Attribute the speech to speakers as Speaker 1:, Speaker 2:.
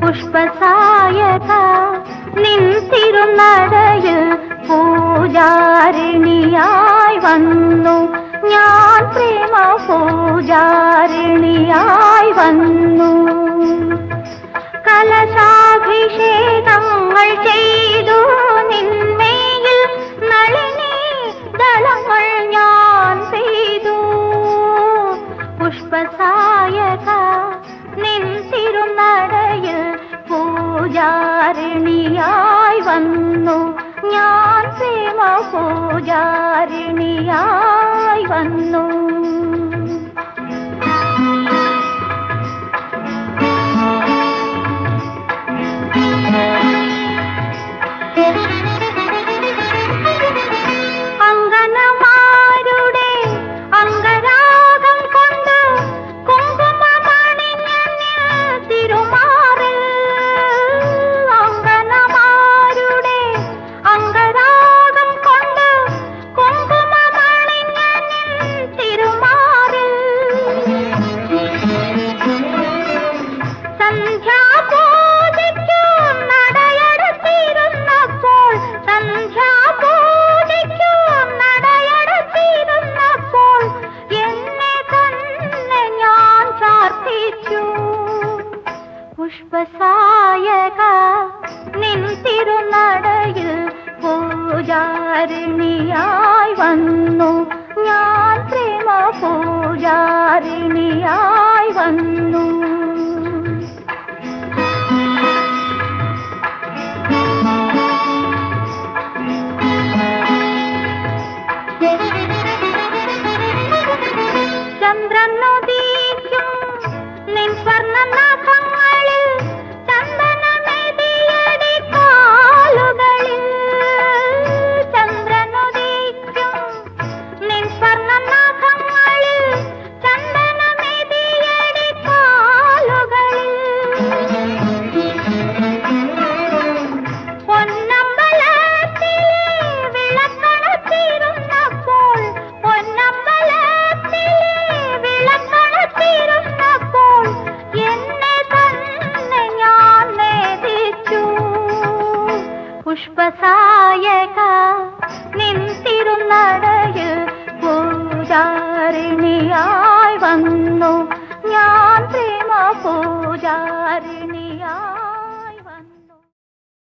Speaker 1: പുഷ്പസായക നിൻതിരുനടയിൽ പൂജാരിണിയായി വന്നു. ഞാൻ പ്രേമ പൂജാരിണിയായി വന്നു. കലശാഭിഷേകങ്ങൾ ചെയ്തു നിന്മയിൽ നളിനി ദളങ്ങൾ ഞാൻ ചെയ്തു പുഷ്പസായക നിൻ തിരുനടയിൽ പൂജാരിണിയായി വന്നു. ഞാൻ പ്രേമ പൂജാരിണിയായി വന്നു അങ്കനമാരുടെ നിൻ തിരുനടയിൽ പൂജാരിണിയായി വന്നു. ഞാൻ പ്രേമ പൂജാരിണിയായി പുഷ്പസായക. നിൻ തിരുനടയിൽ പൂജാരിണിയായി വന്നു.